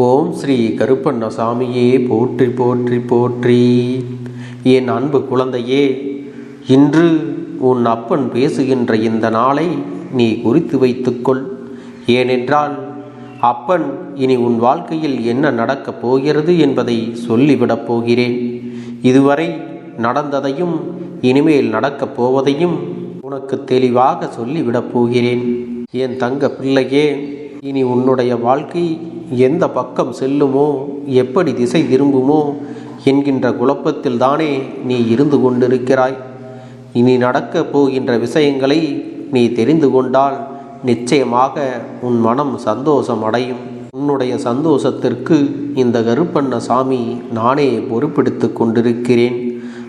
ஓம் ஸ்ரீ கருப்பண்ணசாமியே போற்றி போற்றி போற்றி. என் அன்பு குழந்தையே இன்று உன் அப்பன் பேசுகின்ற இந்த நாளை நீ குறித்து வைத்துக்கொள். ஏனென்றால் அப்பன் இனி உன் வாழ்க்கையில் என்ன நடக்கப் போகிறது என்பதை சொல்லிவிடப் போகிறேன். இதுவரை நடந்ததையும் இனிமேல் நடக்கப் போவதையும் உனக்கு தெளிவாக சொல்லிவிடப் போகிறேன். என் தங்க பிள்ளையே இனி உன்னுடைய வாழ்க்கை எந்த பக்கம் செல்லுமோ எப்படி திசை திரும்புமோ என்கின்ற குழப்பத்தில் தானே நீ இருந்து கொண்டிருக்கிறாய். இனி நடக்கப் போகின்ற விஷயங்களை நீ தெரிந்து கொண்டால் நிச்சயமாக உன் மனம் சந்தோஷம் அடையும் உன்னுடைய சந்தோஷத்திற்கு இந்த கருப்பண்ண சாமி நானே பொறுப்பெடுத்து கொண்டிருக்கிறேன்.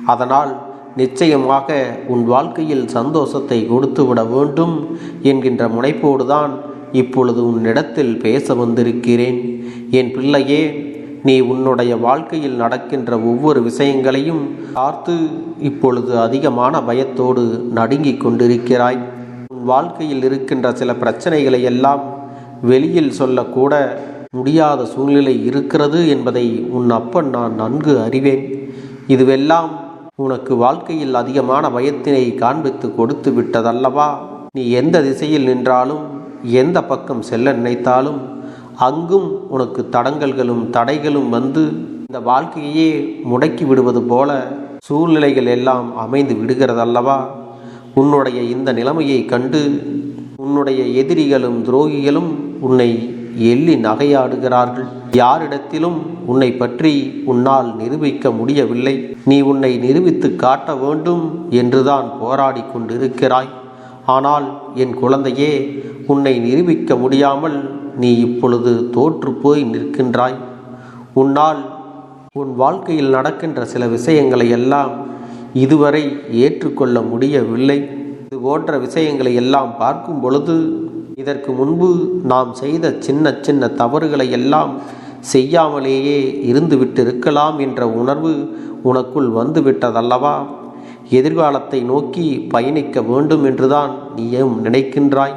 அதனால் நிச்சயமாக உன் வாழ்க்கையில் சந்தோஷத்தை கொடுத்துவிட வேண்டும் என்கின்ற முனைப்போடுதான் இப்பொழுது உன்னிடத்தில் பேச வந்திருக்கிறேன். என் பிள்ளையே நீ உன்னுடைய வாழ்க்கையில் நடக்கின்ற ஒவ்வொரு விஷயங்களையும் பார்த்து இப்பொழுது அதிகமான பயத்தோடு நடுங்கிக் கொண்டிருக்கிறாய். உன் வாழ்க்கையில் இருக்கின்ற சில பிரச்சனைகளை எல்லாம் வெளியில் சொல்லக்கூட முடியாத சூழ்நிலை இருக்கிறது என்பதை உன் அப்பன் நான் நன்கு அறிவேன். இதுவெல்லாம் உனக்கு வாழ்க்கையில் அதிகமான பயத்தினை காண்பித்து கொடுத்து விட்டதல்லவா? நீ எந்த திசையில் நின்றாலும் எந்த பக்கம் செல்ல நினைத்தாலும் அங்கும் உனக்கு தடங்கல்களும் தடைகளும் வந்து இந்த வாழ்க்கையே முடக்கி விடுவது போல சூழ்நிலைகள் எல்லாம் அமைந்து விடுகிறதல்லவா? உன்னுடைய இந்த நிலைமையை கண்டு உன்னுடைய எதிரிகளும் துரோகிகளும் உன்னை எள்ளி நகையாடுகிறார்கள். யாரிடத்திலும் உன்னை பற்றி உன்னால் நிரூபிக்க முடியவில்லை. நீ உன்னை நிரூபித்து காட்ட வேண்டும் என்றுதான் போராடி கொண்டிருக்கிறாய். ஆனால் என் குழந்தையே உன்னை நிரூபிக்க முடியாமல் நீ இப்பொழுது தோற்று போய் நிற்கின்றாய். உன்னால் உன் வாழ்க்கையில் நடக்கின்ற சில விஷயங்களை எல்லாம் இதுவரை ஏற்றுக்கொள்ள முடியவில்லை. இது போன்ற விஷயங்களை எல்லாம் பார்க்கும் பொழுது இதற்கு முன்பு நாம் செய்த சின்ன சின்ன தவறுகளை எல்லாம் செய்யாமலேயே இருந்துவிட்டு இருக்கலாம் என்ற உணர்வு உனக்குள் வந்துவிட்டதல்லவா? எதிர்காலத்தை நோக்கி பயணிக்க வேண்டும் என்றுதான் நீயும் நினைக்கின்றாய்.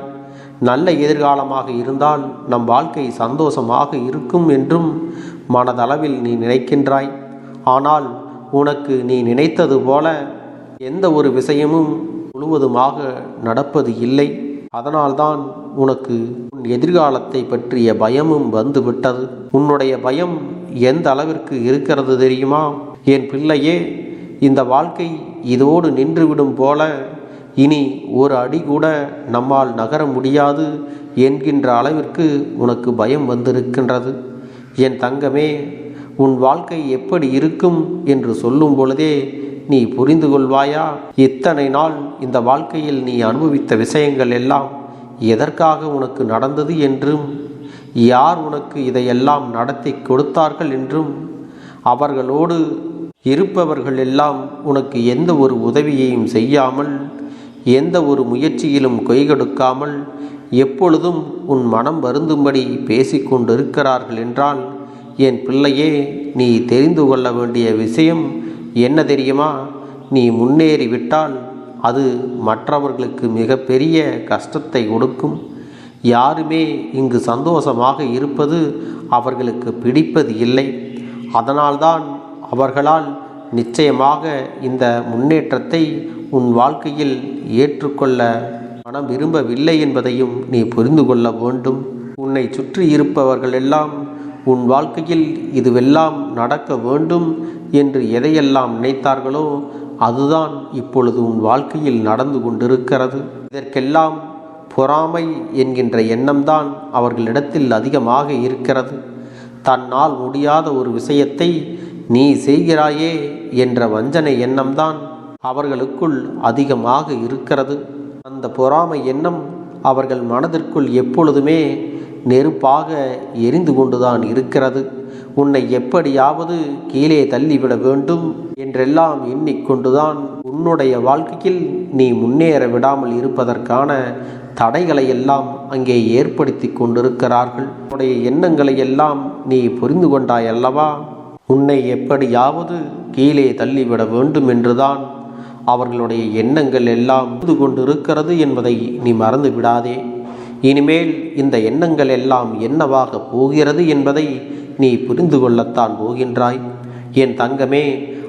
நல்ல எதிர்காலமாக இருந்தால் நம் வாழ்க்கை சந்தோஷமாக இருக்கும் என்றும் மனதளவில் நீ நினைக்கின்றாய். ஆனால் உனக்கு நீ நினைத்தது போல எந்த ஒரு விஷயமும் முழுவதுமாக நடப்பது இல்லை. அதனால்தான் உனக்கு உன் எதிர்காலத்தை பற்றிய பயமும் வந்துவிட்டது. உன்னுடைய பயம் எந்த அளவிற்கு இருக்கிறது தெரியுமா? என் பிள்ளையே இந்த வாழ்க்கை இதோடு நின்றுவிடும் போல இனி ஒரு அடி கூட நம்மால் நகர முடியாது என்கின்ற அளவிற்கு உனக்கு பயம் வந்திருக்கின்றது. என் தங்கமே உன் வாழ்க்கை எப்படி இருக்கும் என்று சொல்லும் பொழுதே நீ புரிந்து கொள்வாயா? இத்தனை நாள் இந்த வாழ்க்கையில் நீ அனுபவித்த விஷயங்கள் எல்லாம் எதற்காக உனக்கு நடந்தது என்றும் யார் உனக்கு இதையெல்லாம் நடத்தி கொடுத்தார்கள் என்றும் அவர்களோடு இருப்பவர்கள் எல்லாம் உனக்கு எந்த ஒரு உதவியையும் செய்யாமல் எந்த ஒரு முயற்சியிலும் கொய்கெடுக்காமல் எப்பொழுதும் உன் மனம் வருந்தும்படி பேசிக்கொண்டிருக்கிறார்கள் என்றால் என் பிள்ளையே நீ தெரிந்து கொள்ள வேண்டிய விஷயம் என்ன தெரியுமா? நீ முன்னேறிவிட்டால் அது மற்றவர்களுக்கு மிகப்பெரிய கஷ்டத்தை கொடுக்கும். யாருமே இங்கு சந்தோஷமாக இருப்பது அவர்களுக்கு பிடிப்பது இல்லை. அதனால்தான் அவர்களால் நிச்சயமாக இந்த முன்னேற்றத்தை உன் வாழ்க்கையில் ஏற்றுக்கொள்ள மனம் விரும்பவில்லை என்பதையும் நீ புரிந்து கொள்ள வேண்டும். உன்னை சுற்றி இருப்பவர்கள் எல்லாம் உன் வாழ்க்கையில் இதுவெல்லாம் நடக்க வேண்டும் என்று எதையெல்லாம் நினைத்தார்களோ அதுதான் இப்பொழுது உன் வாழ்க்கையில் நடந்து கொண்டிருக்கிறது. இதற்கெல்லாம் பொறாமை என்கின்ற எண்ணம்தான் அவர்களிடத்தில் அதிகமாக இருக்கிறது. தன்னால் முடியாத ஒரு விஷயத்தை நீ செய்கிறாயே என்ற வஞ்சனை எண்ணம்தான் அவர்களுக்குள் அதிகமாக இருக்கிறது. அந்த பொறாமை எண்ணம் அவர்கள் மனதிற்குள் எப்பொழுதுமே நெருப்பாக எரிந்து கொண்டுதான் இருக்கிறது. உன்னை எப்படியாவது கீழே தள்ளிவிட வேண்டும் என்றெல்லாம் எண்ணிக்கொண்டுதான் உன்னுடைய வாழ்க்கையில் நீ முன்னேற விடாமல் இருப்பதற்கான தடைகளை எல்லாம் அங்கே ஏற்படுத்தி கொண்டிருக்கிறார்கள். உன்னுடைய எண்ணங்களை எல்லாம் நீ புரிந்து கொண்டாய் அல்லவா உன்னை எப்படியாவது கீழே தள்ளிவிட வேண்டும் என்றுதான் அவர்களுடைய எண்ணங்கள் எல்லாம் இருந்து கொண்டிருக்கிறது என்பதை நீ மறந்து விடாதே. இனிமேல் இந்த எண்ணங்கள் எல்லாம் என்னவாக போகிறது என்பதை நீ புரிந்து கொள்ளத்தான் போகின்றாய். என் தங்கமே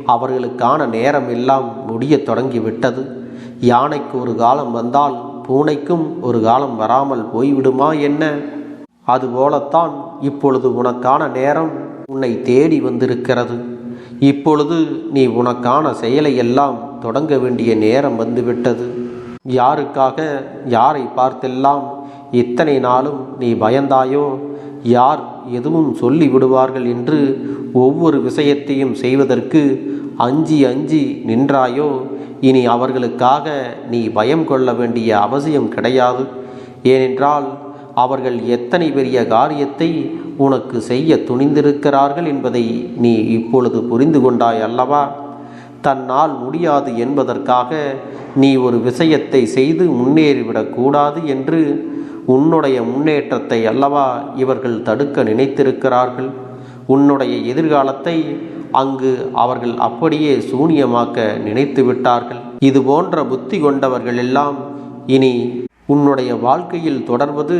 அவர்களுக்கான நேரம் எல்லாம் முடிய தொடங்கிவிட்டது. யானைக்கு ஒரு காலம் வந்தால் பூனைக்கும் ஒரு காலம் வராமல் போய்விடுமா என்ன? அதுபோலத்தான் இப்பொழுது உனக்கான நேரம் உன்னை தேடி வந்திருக்கிறது. இப்பொழுது நீ உனக்கான செயலை எல்லாம் தொடங்க வேண்டிய நேரம் வந்துவிட்டது. யாருக்காக யாரை பார்த்தெல்லாம் இத்தனை நாளும் நீ பயந்தாயோ? யார் எதுவும் சொல்லி விடுவார்கள் என்று ஒவ்வொரு விஷயத்தையும் செய்வதற்கு அஞ்சி அஞ்சி நின்றாயோ? இனி அவர்களுக்காக நீ பயம் கொள்ள வேண்டிய அவசியம் கிடையாது. ஏனென்றால் அவர்கள் எத்தனை பெரிய காரியத்தை உனக்கு செய்ய துணிந்திருக்கிறார்கள் என்பதை நீ இப்பொழுது புரிந்து கொண்டாய் அல்லவா? தன்னால் முடியாது என்பதற்காக நீ ஒரு விஷயத்தை செய்து முன்னேறிவிடக்கூடாது என்று உன்னுடைய முன்னேற்றத்தை அல்லவா இவர்கள் தடுக்க நினைத்திருக்கிறார்கள்? உன்னுடைய எதிர்காலத்தை அங்கு அவர்கள் அப்படியே சூனியமாக்க நினைத்து விட்டார்கள் இது போன்ற புத்தி கொண்டவர்கள் எல்லாம் இனி உன்னுடைய வாழ்க்கையில் தொடர்வது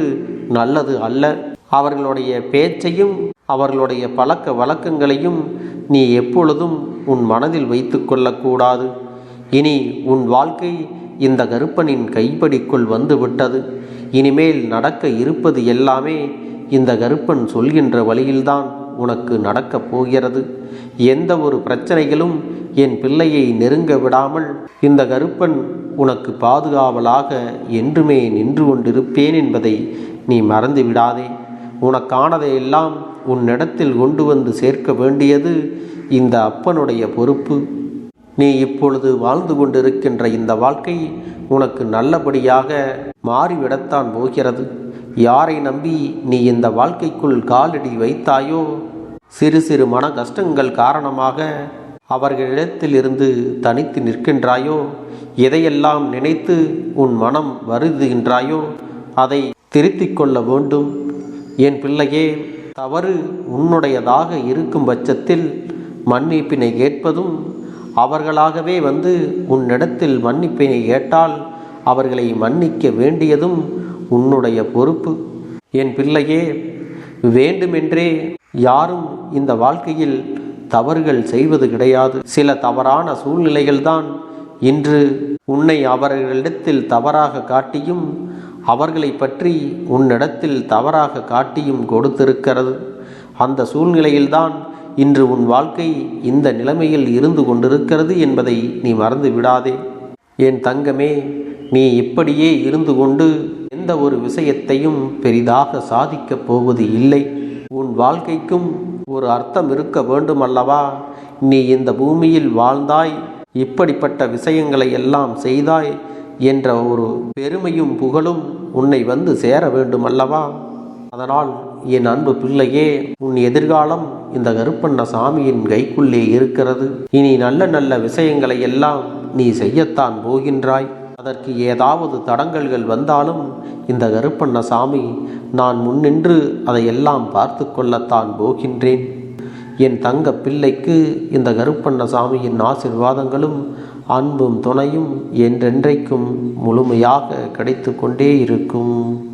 நல்லது அல்ல. அவர்களுடைய பேச்சையும் அவர்களுடைய பழக்க வழக்கங்களையும் நீ எப்பொழுதும் உன் மனதில் வைத்து கொள்ளக்கூடாது. இனி உன் வாழ்க்கை இந்த கருப்பனின் கைப்படிக்குள் வந்து விட்டது இனிமேல் நடக்க இருப்பது எல்லாமே இந்த கருப்பன் சொல்கின்ற வழியில்தான் உனக்கு நடக்கப் போகிறது. எந்த ஒரு பிரச்சனைகளும் என் பிள்ளையை நெருங்க விடாமல் இந்த கருப்பன் உனக்கு பாதுகாவலாக என்றுமே நின்று கொண்டிருப்பேன் என்பதை நீ மறந்து விடாதே. உனக்கானதையெல்லாம் உன்னிடத்தில் கொண்டு வந்து சேர்க்க வேண்டியது இந்த அப்பனுடைய பொறுப்பு. நீ இப்பொழுது வாழ்ந்து கொண்டிருக்கின்ற இந்த வாழ்க்கை உனக்கு நல்லபடியாக மாறிவிடத்தான் போகிறது. யாரை நம்பி நீ இந்த வாழ்க்கைக்குள் காலடி வைத்தாயோ? சிறு சிறு மன கஷ்டங்கள் காரணமாக அவர்களிடத்திலிருந்து தனித்து நிற்கின்றாயோ? எதையெல்லாம் நினைத்து உன் மனம் வருதுகின்றாயோ அதை திருத்திக் கொள்ள வேண்டும். என் பிள்ளையே தவறு உன்னுடையதாக இருக்கும் பட்சத்தில் மன்னிப்பினை கேட்பதும் அவர்களாகவே வந்து உன்னிடத்தில் மன்னிப்பினை கேட்டால் அவர்களை மன்னிக்க வேண்டியதும் உன்னுடைய பொறுப்பு. என் பிள்ளையே வேண்டுமென்றே யாரும் இந்த வாழ்க்கையில் தவறுகள் செய்வது கிடையாது. சில தவறான சூழ்நிலைகள்தான் இன்று உன்னை அவர்களிடத்தில் தவறாக காட்டியும் அவர்களை பற்றி உன்னிடத்தில் தவறாக காட்டியும் கொடுத்திருக்கிறது. அந்த சூழ்நிலையில்தான் இன்று உன் வாழ்க்கை இந்த நிலைமையில் இருந்து கொண்டிருக்கிறது என்பதை நீ மறந்து விடாதே. என் தங்கமே நீ இப்படியே இருந்து கொண்டு எந்த ஒரு விஷயத்தையும் பெரிதாக சாதிக்கப் போவது இல்லை. உன் வாழ்க்கைக்கும் ஒரு அர்த்தம் இருக்க வேண்டும் அல்லவா நீ இந்த பூமியில் வாழ்ந்தாய் இப்படிப்பட்ட விஷயங்களை எல்லாம் செய்தாய் என்ற ஒரு பெருமையும் புகழும் உன்னை வந்து சேர வேண்டும் அல்லவா அதனால் என் அன்பு பிள்ளையே உன் எதிர்காலம் இந்த கருப்பண்ண சாமியின் கைக்குள்ளே இருக்கிறது. இனி நல்ல நல்ல விஷயங்களை எல்லாம் நீ செய்யத்தான் போகின்றாய். அதற்கு ஏதாவது தடங்கல்கள் வந்தாலும் இந்த கருப்பண்ண சாமி நான் முன்னின்று அதையெல்லாம் பார்த்து கொள்ளத்தான் போகின்றேன். என் தங்க பிள்ளைக்கு இந்த கருப்பண்ண சாமியின் ஆசிர்வாதங்களும் அன்பும் துணையும் என்றென்றைக்கும் முழுமையாக கிடைத்து கொண்டே இருக்கும்.